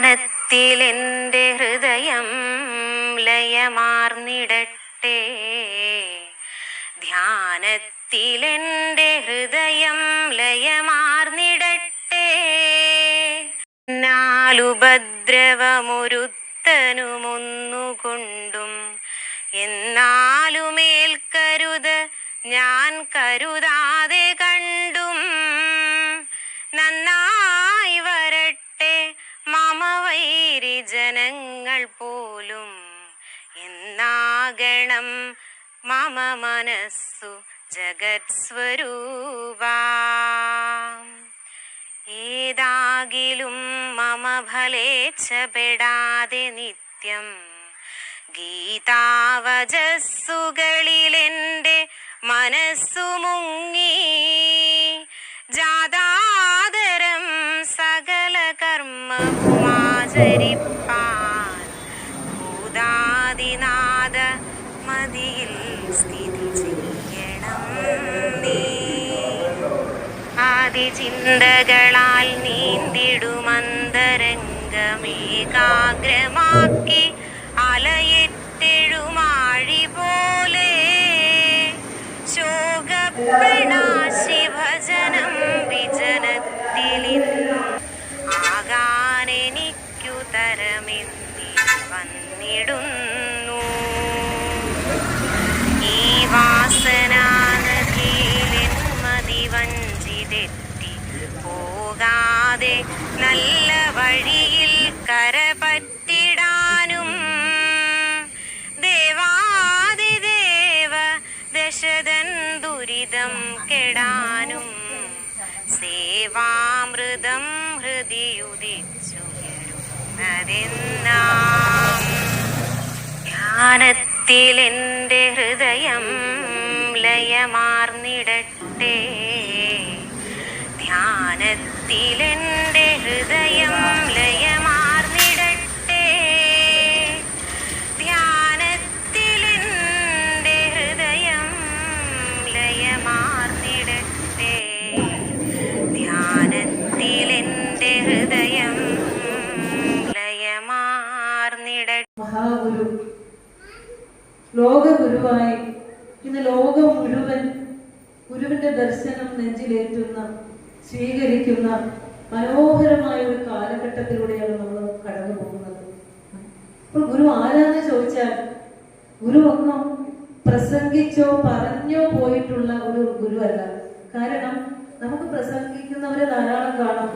ധ്യാനത്തിലെന്റെ ഹൃദയം ലയമാർന്നിടട്ടെ. ധ്യാനത്തിൽ എന്റെ ഹൃദയം ലയമാർന്നിടട്ടെ. നാലുപദ്രവമൊരുത്തനുമൊന്നുകൊണ്ടും എന്നാലുമേൽക്കരുത് ഞാൻ കരുതാതെ മമ മനസ്സു ജഗത് സ്വരൂപ ഏതാകിലും മമ ഫലേച്ഛപ്പെടാതെ നിത്യം ഗീതാവജസ്സുകളിലെന്റെ മനസ്സു മുങ്ങി. ജാതാതരം സകല കർമ്മവുമാചരിപ്പാൻ ആദിചിന്തകളാൽ നീന്തിടുമന്തരംഗമേകാഗ്രമാക്കി പോകാതെ നല്ല വഴിയിൽ കരപറ്റിടാനും ദേവാദിദേവ ദശതൻ ദുരിതം കെടാനും. സേവാമൃതം ഹൃദിയുദിച്ചുയരുന്നതെന്നാം ധ്യാനത്തിലെന്റെ ഹൃദയം ലയമാർന്നിടട്ടെ. ധ്യാനത്തിലെന്റെ ഹൃദയം ലയമാർന്നിടട്ടെ. ധ്യാനത്തിലെന്റെ ഹൃദയം ലയമാർന്നിടട്ടെ. ധ്യാനത്തിലെന്റെ ഹൃദയം ലയമാർന്നിടട്ടെ. മഹാഗുരു. ലോകഗുരുവായി. ഇന്ന് ലോകം മുഴുവൻ ഗുരുവിന്റെ ദർശനം നെഞ്ചിലേറ്റുന്ന സ്വീകരിക്കുന്ന മനോഹരമായ ഒരു കാലഘട്ടത്തിലൂടെയാണ് നമ്മൾ കടന്നു പോകുന്നത്. അപ്പോൾ ഗുരു ആരാന്ന് ചോദിച്ചാൽ ഗുരു ഒന്നും പ്രസംഗിച്ചോ പറഞ്ഞോ പോയിട്ടുള്ള ഒരു ഗുരുവല്ല. കാരണം നമുക്ക് പ്രസംഗിക്കുന്നവരെ ധാരാളം കാണാം.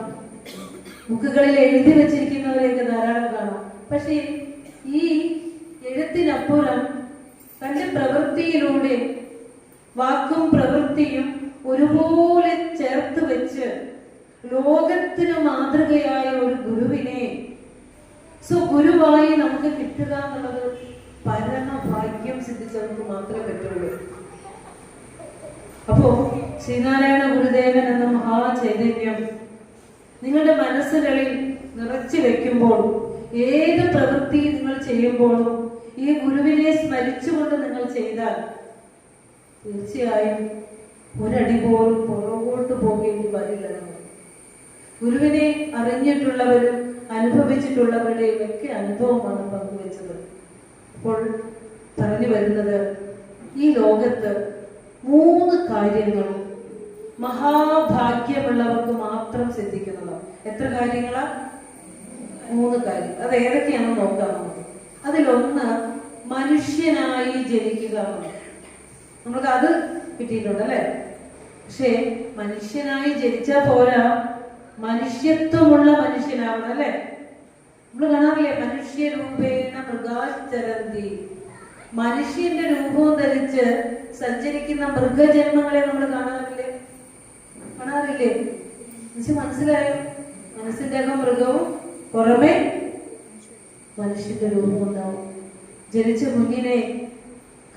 ബുക്കുകളിൽ എഴുതി വെച്ചിരിക്കുന്നവരെയൊക്കെ ധാരാളം കാണാം. പക്ഷേ ഈ എഴുത്തിനപ്പുറം തന്റെ പ്രവൃത്തിയിലൂടെ വാക്കും പ്രവൃത്തിയും ഒരുപോലെ ചേർത്ത് വെച്ച് ലോകത്തിന് മാതൃകയായ ഒരു ഗുരുവിനെ സോ ഗുരുവായി നമുക്ക് കിട്ടുക എന്നുള്ളത് പരമഭാഗ്യം സിദ്ധിച്ചവർക്ക് മാത്രമേ പറ്റുള്ളൂ. അപ്പോ ശ്രീനാരായണ ഗുരുദേവൻ എന്ന മഹാചൈതന്യം നിങ്ങളുടെ മനസ്സുകളിൽ നിറച്ചു വെക്കുമ്പോൾ ഏത് പ്രവൃത്തി നിങ്ങൾ ചെയ്യുമ്പോഴും ഈ ഗുരുവിനെ സ്മരിച്ചുകൊണ്ട് നിങ്ങൾ ചെയ്താൽ തീർച്ചയായും ഒരടി പോലും പുറകോട്ട് പോകേണ്ടി വരില്ല ഗുരുവിനെ അറിഞ്ഞിട്ടുള്ളവരും അനുഭവിച്ചിട്ടുള്ളവരുടെയും ഒക്കെ അനുഭവമാണ് പങ്കുവെച്ചത്. അപ്പോൾ പറഞ്ഞു വരുന്നത് ഈ ലോകത്ത് മൂന്ന് കാര്യങ്ങളും മഹാഭാഗ്യമുള്ളവർക്ക് മാത്രം സിദ്ധിക്കുന്നതാണ്. എത്ര കാര്യങ്ങളാ? മൂന്ന് കാര്യം അത് ഏതൊക്കെയാണെന്ന് നോക്കാം നമുക്ക്. അതിലൊന്ന് മനുഷ്യനായി ജനിക്കുക. നമുക്ക് അത് കിട്ടിയിട്ടുണ്ട് അല്ലെ? പക്ഷേ മനുഷ്യനായി ജനിച്ചാൽ പോരാ. മനുഷ്യത്വമുള്ള മനുഷ്യനാവണം അല്ലെ? നമ്മൾ കാണാറില്ലേ? മനുഷ്യരൂപേണ മൃഗാശ്ചരന്തി മനുഷ്യന്റെ രൂപവും ധരിച്ച് സഞ്ചരിക്കുന്ന മൃഗജന്മങ്ങളെ നമ്മൾ കാണാറില്ലേ? കാണാറില്ലേ? മനുഷ്യ മനസ്സിലായോ? മനസ്സിന്റെ അകം മൃഗവും പുറമെ മനുഷ്യന്റെ രൂപം ഉണ്ടാവും. ജനിച്ച കുഞ്ഞിനെ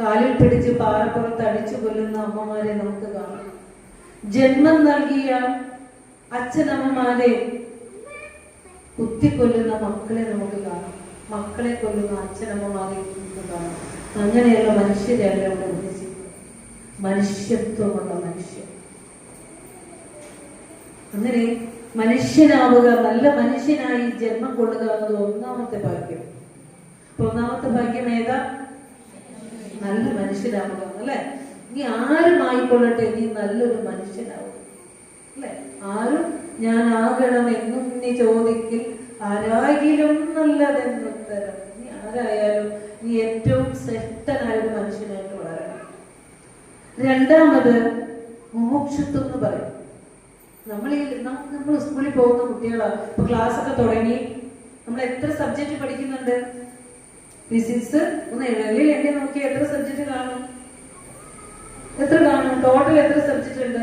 കാലിൽ പിടിച്ച് പാറപ്പുറത്ത് അടിച്ചു കൊല്ലുന്ന അമ്മമാരെ നമുക്ക് കാണാം. ജന്മം നൽകിയ അച്ഛനമ്മമാരെ കുത്തിക്കൊല്ലുന്ന മക്കളെ നമുക്ക് കാണാം. മക്കളെ കൊല്ലുന്ന അച്ഛനമ്മമാരെ കാണാം. അങ്ങനെയുള്ള മനുഷ്യരെയല്ല ഉദ്ദേശിക്കുന്നത് മനുഷ്യത്വമുള്ള മനുഷ്യൻ അങ്ങനെ മനുഷ്യനാവുക നല്ല മനുഷ്യനായി ജന്മം കൊള്ളുക എന്നത് ഒന്നാമത്തെ ഭാഗ്യം. ഒന്നാമത്തെ ഭാഗ്യം ഏതാ? നല്ല മനുഷ്യനാവുക അല്ലെ? നീ ആരും ആയിക്കൊള്ളട്ടെ നീ നല്ലൊരു മനുഷ്യനാവുക അല്ലെ? ആരും എന്നും നീ ചോദിക്കിൽ ആരാകിലും നല്ലതെന്നുത്തരം നീ ആരായാലും നീ ഏറ്റവും ശ്രേഷ്ഠനായ ഒരു മനുഷ്യനായിട്ട് വളരണം. രണ്ടാമത് മോക്ഷത്വം എന്ന് പറയും. നമ്മൾ ഈ നമ്മൾ സ്കൂളിൽ പോകുന്ന കുട്ടികളാണ് ഇപ്പൊ ക്ലാസ് ഒക്കെ തുടങ്ങി. നമ്മൾ എത്ര സബ്ജക്ട് പഠിക്കുന്നുണ്ട്? ഫിസിക്സ് ഒന്ന് എഴുതി എണ്ണി നോക്കി എത്ര സബ്ജക്ട് കാണും? എത്ര കാണും? ടോട്ടൽ എത്ര സബ്ജക്ട് ഉണ്ട്?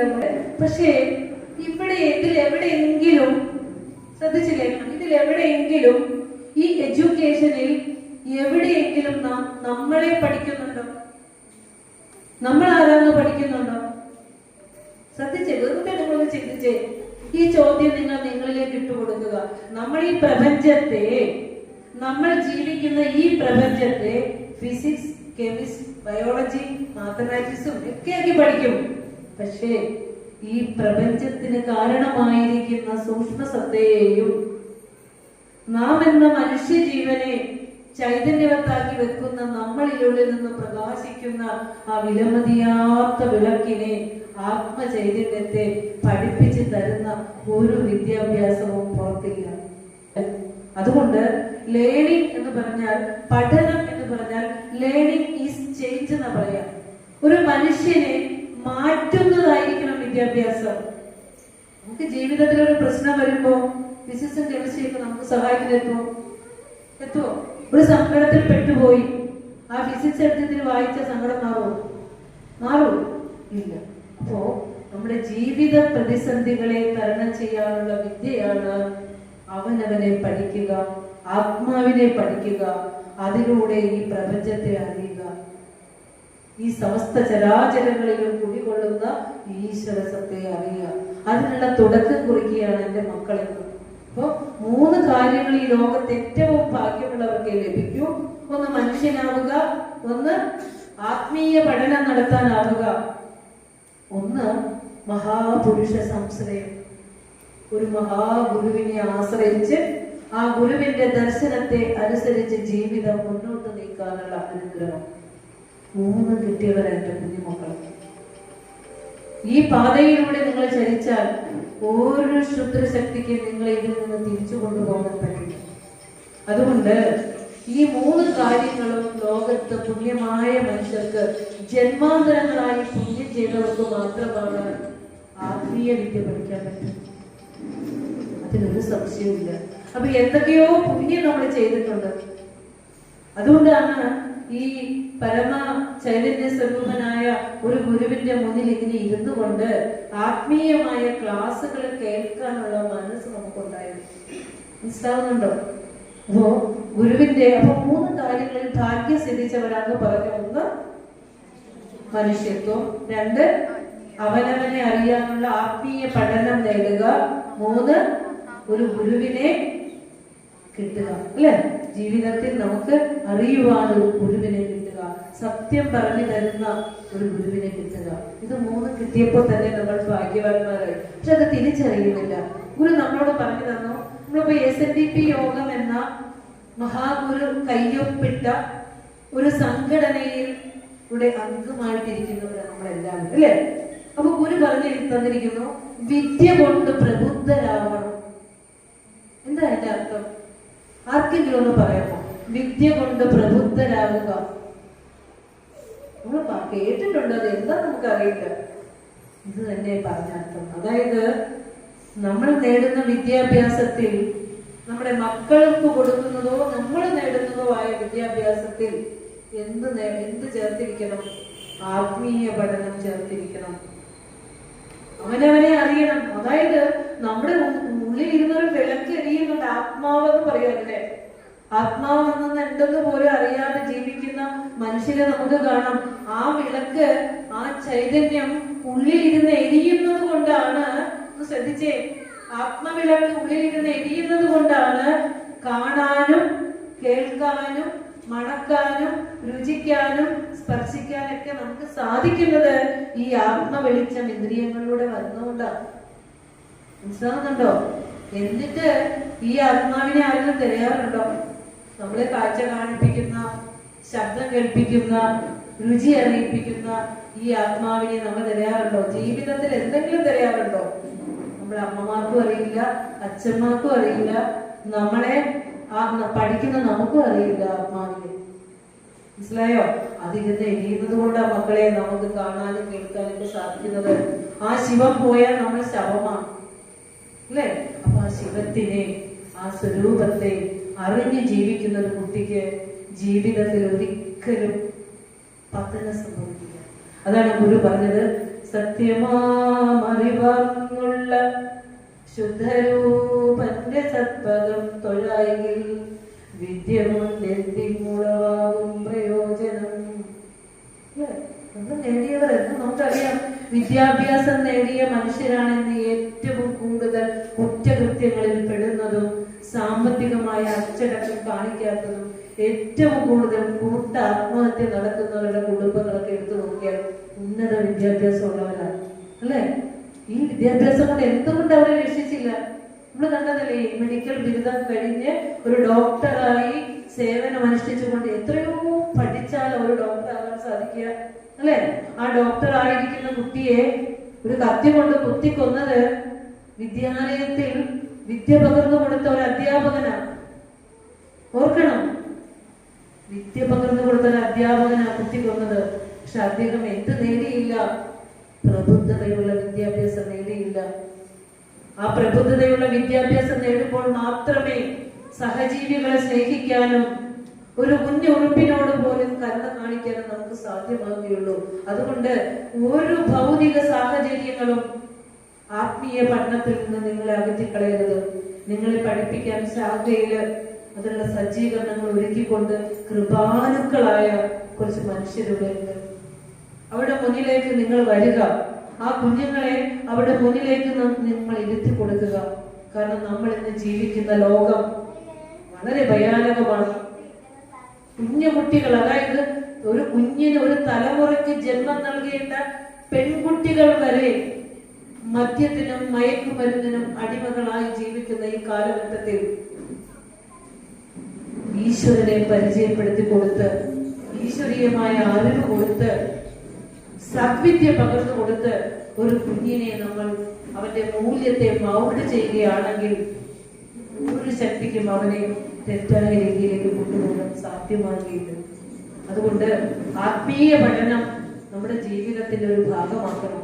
നമുക്ക് പക്ഷേ ഇവിടെ ഇതിൽ എവിടെയെങ്കിലും ശ്രദ്ധിച്ചില്ലേ? ഇതിൽ എവിടെയെങ്കിലും ഈ എഡ്യൂക്കേഷനിൽ എവിടെയെങ്കിലും നാം നമ്മളെ പഠിക്കുന്നുണ്ടോ? നമ്മൾ ആരാന്ന് പഠിക്കുന്നുണ്ടോ? ശ്രദ്ധിച്ചേ വെറുതെ നിങ്ങൾ ചിന്തിച്ചേ. ഈ ചോദ്യം നിങ്ങൾ നിങ്ങളിലേക്ക് ഇട്ടുകൊടുക്കുക നമ്മൾ ഈ പ്രപഞ്ചത്തെ നമ്മൾ ജീവിക്കുന്ന ഈ പ്രപഞ്ചത്തെ ഫിസിക്സ് കെമിസ്ട്രി ബയോളജി മാത്തമാറ്റിക്സും ഒക്കെ ഒക്കെയാക്കി പഠിക്കും. പക്ഷേ ഈ പ്രപഞ്ചത്തിന് കാരണമായിരിക്കുന്ന സൂക്ഷ്മ സത്തയെയും നാം എന്ന മനുഷ്യജീവനെ ചൈതന്യവത്താക്കി വെക്കുന്ന നമ്മളിലുള്ളിൽ നിന്ന് പ്രകാശിക്കുന്ന ആ വിലമതിയാത്ത വിളക്കിനെ ആത്മചൈതന്യത്തെ പഠിപ്പിച്ചു തരുന്ന ഒരു വിദ്യാഭ്യാസവും പുറത്തില്ല. അതുകൊണ്ട് ലേണിംഗ് എന്ന് പറഞ്ഞാൽ പഠനം എന്ന് പറഞ്ഞാൽ ലേണിംഗ് ഈസ് ചേഞ്ച് എന്ന് പറയാം. ഒരു മനുഷ്യനെ മാറ്റുന്നതായിരിക്കണം വിദ്യാഭ്യാസം. നമുക്ക് ജീവിതത്തിൽ ഒരു പ്രശ്നം വരുമ്പോ ഫിസിക്സും കെമിസ്ട്രിയൊക്കെ നമുക്ക് സഹായത്തിന് എത്തുമോ? എത്തുമോ? ഒരു സങ്കടത്തിൽ പെട്ടുപോയി ആ ഫിസിക്സ് എടുത്തതിന് വായിച്ച സങ്കടം മാറുമോ? മാറൂ ഇല്ല. അപ്പോ നമ്മുടെ ജീവിത പ്രതിസന്ധികളെ തരണം ചെയ്യാനുള്ള വിദ്യയാണ് അവനവനെ പഠിക്കുക ആത്മാവിനെ പഠിക്കുക. അതിലൂടെ ഈ പ്രപഞ്ചത്തെ അറിയുക. ഈ സമസ്ത ചരാചരങ്ങളിലും കുടികൊള്ളുന്ന ഈശ്വര സത്തെ അറിയുക. അതിനുള്ള തുടക്കം കുറിക്കുകയാണ് എന്റെ മക്കളെന്ന് അപ്പോൾ മൂന്ന് കാര്യങ്ങൾ ഈ ലോകത്ത് ഏറ്റവും ഭാഗ്യമുള്ളവർക്ക് ലഭിക്കൂ. ഒന്ന് മനുഷ്യനാവുക ഒന്ന് ആത്മീയ പഠനം നടത്താനാവുക. ഒന്ന് മഹാപുരുഷ സംശ്രയം. ഒരു മഹാഗുരുവിനെ ആശ്രയിച്ച് ആ ഗുരുവിന്റെ ദർശനത്തെ അനുസരിച്ച് ജീവിതം മുന്നോട്ട് നീക്കാനുള്ള അനുഗ്രഹം. മൂന്ന് കിട്ടിയവരാണ് എന്റെ കുഞ്ഞുമക്കൾ ഈ പാതയിലൂടെ നിങ്ങൾ ചരിച്ചാൽ ഓരോ ശുദ്ധശക്തിക്ക് നിങ്ങൾ ഇതിൽ നിന്ന് തിരിച്ചു കൊണ്ടുപോകാൻ പറ്റില്ല അതുകൊണ്ട് ഈ മൂന്ന് കാര്യങ്ങളും ലോകത്ത് പുണ്യമായ മനുഷ്യർക്ക് ജന്മാന്തരങ്ങളായി പുണ്യം ചെയ്തവർക്ക് മാത്രമാണ് ആത്മീയ വിദ്യ പഠിക്കാൻ പറ്റും. അതിനൊരു സംശയവുമില്ല. അപ്പൊ എന്തൊക്കെയോ പുണ്യം നമ്മൾ ചെയ്തിട്ടുണ്ട്. അതുകൊണ്ടാണ് ഈ പരമ ചൈതന്യ സ്വരൂപനായ ഒരു ഗുരുവിന്റെ മുന്നിൽ ഇതിന് ഇരുന്നു കൊണ്ട് ആത്മീയമായ ക്ലാസ്സുകൾ കേൾക്കാനുള്ള മനസ്സ് നമുക്കുണ്ടായിരുന്നു. മനസ്സിലാവുന്നുണ്ടോ? അപ്പോ ഗുരുവിന്റെ അപ്പൊ മൂന്ന് കാര്യങ്ങളിൽ ഭാഗ്യം സിദ്ധിച്ചവരാന്ന് പറഞ്ഞ ഒന്ന് മനുഷ്യത്വം. രണ്ട് അവനവനെ അറിയാനുള്ള ആത്മീയ പഠനം നേടുക. മൂന്ന് ഒരു ഗുരുവിനെ കിട്ടുക. അല്ലെ? ജീവിതത്തിൽ നമുക്ക് അറിയുവാൻ ഒരു ഗുരുവിനെ കിട്ടുക. സത്യം പറഞ്ഞു തരുന്ന ഒരു ഗുരുവിനെ കിട്ടുക. ഇത് മൂന്ന് കിട്ടിയപ്പോൾ തന്നെ നമ്മൾ ഭാഗ്യവാന്മാരായി. പക്ഷെ അത് തിരിച്ചറിയുന്നില്ല. ഗുരു നമ്മളോട് പറഞ്ഞു തന്നു നമ്മളിപ്പോ എസ് എൻ ഡി പി യോഗം എന്ന മഹാഗുരു കയ്യൊപ്പിട്ട ഒരു സംഘടനയിൽ ഇവിടെ അംഗമായിട്ടിരിക്കുന്നവരാണ് നമ്മളെല്ലാവരും. അല്ലേ? അപ്പൊ ഗുരു പറഞ്ഞു തന്നിരിക്കുന്നു വിദ്യ കൊണ്ട് പ്രബുദ്ധരാവണം. ആർക്കെങ്കിലും ഒന്ന് പറയാമോ? വിദ്യ കൊണ്ട് പ്രബുദ്ധരാകുക. നമ്മൾ കേട്ടിട്ടുണ്ട്? അത് എന്താ ഇത് തന്നെ പറഞ്ഞ അർത്ഥം. അതായത് നമ്മൾ നേടുന്ന വിദ്യാഭ്യാസത്തിൽ നമ്മുടെ മക്കൾക്ക് കൊടുക്കുന്നതോ നമ്മൾ നേടുന്നതോ ആയ വിദ്യാഭ്യാസത്തിൽ എന്ത് എന്ത് ചേർത്തിരിക്കണം? ആത്മീയ പഠനം ചേർത്തിരിക്കണം. അവനവനെ അറിയണം. അതായത് നമ്മുടെ ഉള്ളിൽ ഇരുന്നൊരു വിളക്ക് എരിയുന്നുണ്ട് ആത്മാവെന്ന് പറയുമല്ലേ? ആത്മാവ് എന്തെന്ന് പോലും അറിയാതെ ജീവിക്കുന്ന മനുഷ്യരെ നമുക്ക് കാണാം. ആ വിളക്ക് ആ ചൈതന്യം ഉള്ളിൽ ഇരുന്ന് എരിയുന്നത് കൊണ്ടാണ് ശ്രദ്ധിച്ചേ. ആത്മവിളക്ക് ഉള്ളിൽ ഇരുന്ന് എരിയുന്നത് കൊണ്ടാണ് കാണാനും കേൾക്കാനും മണക്കാനും രുചിക്കാനും സ്പർശിക്കാനൊക്കെ നമുക്ക് സാധിക്കുന്നത് ഈ ആത്മ വെളിച്ചം ഇന്ദ്രിയങ്ങളിലൂടെ വരുന്നതുകൊണ്ടാണ്. മനസ്സിലാവുന്നുണ്ടോ? എന്നിട്ട് ഈ ആത്മാവിനെ ആരെങ്കിലും തിരയാറുണ്ടോ നമ്മളെ കാഴ്ച കാണിപ്പിക്കുന്ന ശബ്ദം കേൾപ്പിക്കുന്ന രുചി അറിയിപ്പിക്കുന്ന ഈ ആത്മാവിനെ നമ്മൾ തിരയാറുണ്ടോ ജീവിതത്തിൽ എന്തെങ്കിലും തിരയാറുണ്ടോ നമ്മുടെ അമ്മമാർക്കും അറിയില്ല അച്ഛന്മാർക്കും അറിയില്ല നമ്മളെ ആ പഠിക്കുന്ന നമുക്കും അറിയില്ല ആത്മാവിനെ. മനസ്സിലായോ? അതിരുന്ന് എഴുതുന്നത് കൊണ്ടാണ് മക്കളെ നമുക്ക് കാണാനും കേൾക്കാനൊക്കെ സാധിക്കുന്നത്. ആ ശിവം പോയാൽ നമ്മൾ ശവമാണ്. അല്ലേ? അപ്പൊ ശിവത്തിനെ ആ സ്വരൂപത്തെ അറിഞ്ഞ് ജീവിക്കുന്ന ഒരു കുട്ടിക്ക് ജീവിതത്തിൽ ഒരിക്കലും പതനം സംഭവിക്കില്ല. അതാണ് ഗുരു പറഞ്ഞത്. സത്യമാറിവാങ്ങുള്ള ശുദ്ധരൂപന്റെ സത്പദം തൊഴായിൽ വിദ്യ കൊണ്ടെത്തിമുളവാകും പ്രയോജനം? നമ്മൾ നേടിയവർ നമുക്കറിയാം. വിദ്യാഭ്യാസം നേടിയ മനുഷ്യരാണെന്ന് ഏറ്റവും കൂടുതൽ കുറ്റകൃത്യങ്ങളിൽ പെടുന്നതും സാമ്പത്തികമായ അച്ചടക്കം കാണിക്കാത്തതും ഏറ്റവും കൂടുതൽ കൂട്ട ആത്മഹത്യ നടക്കുന്നവരുടെ കുടുംബങ്ങളൊക്കെ എടുത്തു നോക്കിയാൽ ഉന്നത വിദ്യാഭ്യാസം ഉള്ളവരാണ്. അല്ലേ? ഈ വിദ്യാഭ്യാസം കൊണ്ട് എന്തുകൊണ്ട് അവരെ രക്ഷിച്ചില്ല? നമ്മൾ കണ്ടതല്ലേ മെഡിക്കൽ ബിരുദം കഴിഞ്ഞ് ഒരു ഡോക്ടറായി സേവനം അനുഷ്ഠിച്ചുകൊണ്ട് എത്രയോ പഠിച്ചാൽ ഒരു ഡോക്ടർ ആകാൻ സാധിക്കുക. അല്ലെ? ആ ഡോക്ടർ ആയിരിക്കുന്ന കുട്ടിയെ ഒരു കത്തി കൊണ്ട് കുത്തിക്കൊന്നത് വിദ്യാലയത്തിൽ വിദ്യ പകർന്നു കൊടുത്ത ഒരു അധ്യാപകനാണ്. ഓർക്കണം. വിദ്യ പകർന്നു കൊടുത്ത ഒരു അധ്യാപകനാണ് കുത്തിക്കൊന്നത് പക്ഷെ അദ്ദേഹം എന്ത് നേടിയില്ല? പ്രബുദ്ധതയുള്ള വിദ്യാഭ്യാസം നേടിയില്ല. ആ പ്രബുദ്ധതയുള്ള വിദ്യാഭ്യാസം നേടുമ്പോൾ മാത്രമേ സഹജീവികളെ സ്നേഹിക്കാനും ഒരു കുഞ്ഞു ഉറുപ്പിനോട് പോലും കരുണ കാണിക്കാനും നമുക്ക് സാധ്യമാകുകയുള്ളൂ അതുകൊണ്ട് ഒരു ഭൗതിക സാഹചര്യങ്ങളും ആത്മീയ പഠനത്തിൽ നിന്ന് നിങ്ങളെ അകറ്റിക്കളയരുത്. നിങ്ങളെ പഠിപ്പിക്കാൻ ശാഖയിൽ അതിനുള്ള സജ്ജീകരണങ്ങൾ ഒരുക്കിക്കൊണ്ട് കൃപാനുക്കളായ കുറച്ച് മനുഷ്യരുടെ അവിടെ മുന്നിലേക്ക് നിങ്ങൾ വരിക. ആ കുഞ്ഞുങ്ങളെ അവിടെ മുന്നിലേക്ക് നിങ്ങൾ ഇരുത്തി കൊടുക്കുക. കാരണം നമ്മൾ ഇന്ന് ജീവിക്കുന്ന ലോകം വളരെ ഭയാനകമാണ്. കുഞ്ഞു കുട്ടികൾ അതായത് ഒരു കുഞ്ഞിന് ഒരു തലമുറയ്ക്ക് ജന്മം നൽകേണ്ട പെൺകുട്ടികൾ വരെ മദ്യത്തിനും മയക്കുമരുന്നിനും അടിമകളായി ജീവിക്കുന്ന ഈ കാലഘട്ടത്തിൽ ഈശ്വരനെ പരിചയപ്പെടുത്തി കൊടുത്ത് ഈശ്വരീയമായ അറിവ് കൊടുത്ത് സദ്വിദ്യ പകർന്നു കൊടുത്ത് ഒരു കുഞ്ഞിനെ നമ്മൾ അവന്റെ മൂല്യത്തെ മൗണ്ട് ചെയ്യുകയാണെങ്കിൽ ഒരു ശക്തിക്കും അവനെ തെറ്റായ രീതിയിലേക്ക് കൊണ്ടുപോകാൻ സാധ്യമാകുകയില്ല അതുകൊണ്ട് ആത്മീയ പഠനം നമ്മുടെ ജീവിതത്തിന്റെ ഒരു ഭാഗമാക്കണം.